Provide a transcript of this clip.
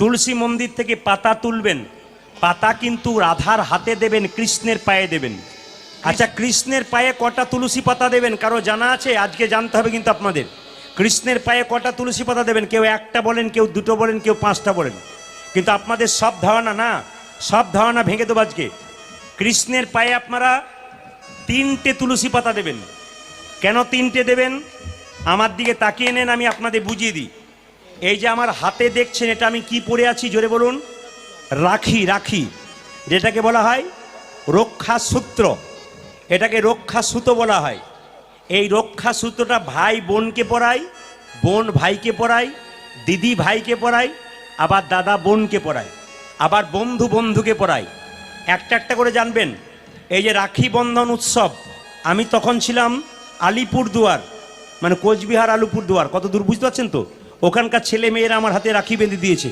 তুলসী মন্দির থেকে পাতা তুলবেন। পাতা কিন্তু রাধার হাতে দেবেন, কৃষ্ণের পায়ে দেবেন। আচ্ছা কৃষ্ণের পায়ে কটা তুলসী পাতা দেবেন? কারও জানা আছে? আজকে জানতে হবে কিন্তু আপনাদের। কৃষ্ণের পায়ে কটা তুলসী পাতা দেবেন? কেউ একটা বলেন, কেউ দুটো বলেন, কেউ পাঁচটা বলেন। কিন্তু আপনাদের সব ধারণা না? সব ধারণা ভেঙে দেবো আজকে। কৃষ্ণের পায়ে আপনারা তিনটে তুলসী পাতা দেবেন। কেন তিনটে দেবেন? আমার দিকে তাকিয়ে নেন, আমি আপনাদের বুঝিয়ে দিই। এই যে আমার হাতে দেখছেন, এটা আমি কি পরে আছি? জোরে বলুন। রাখি রাখি। যেটাকে বলা হয় রক্ষা সূত্র এটাকে রক্ষা সুতো বলা হয়। এই রক্ষা সূত্রটা ভাই বোনকে পড়ায়, বোন ভাইকে পড়ায়, দিদি ভাইকে পড়ায়, আবার দাদা বোনকে পড়ায়, আবার বন্ধু বন্ধুকে পড়ায়। একটা একটা করে জানবেন। এই যে রাখি বন্ধন উৎসব, আমি তখন ছিলাম আলিপুরদুয়ার মানে কোচবিহার আলিপুরদুয়ার। কত দূর বুঝতে পারছেন তো? ওখানকার ছেলে মেয়েরা আমার হাতে রাখি বেঁধে দিয়েছে।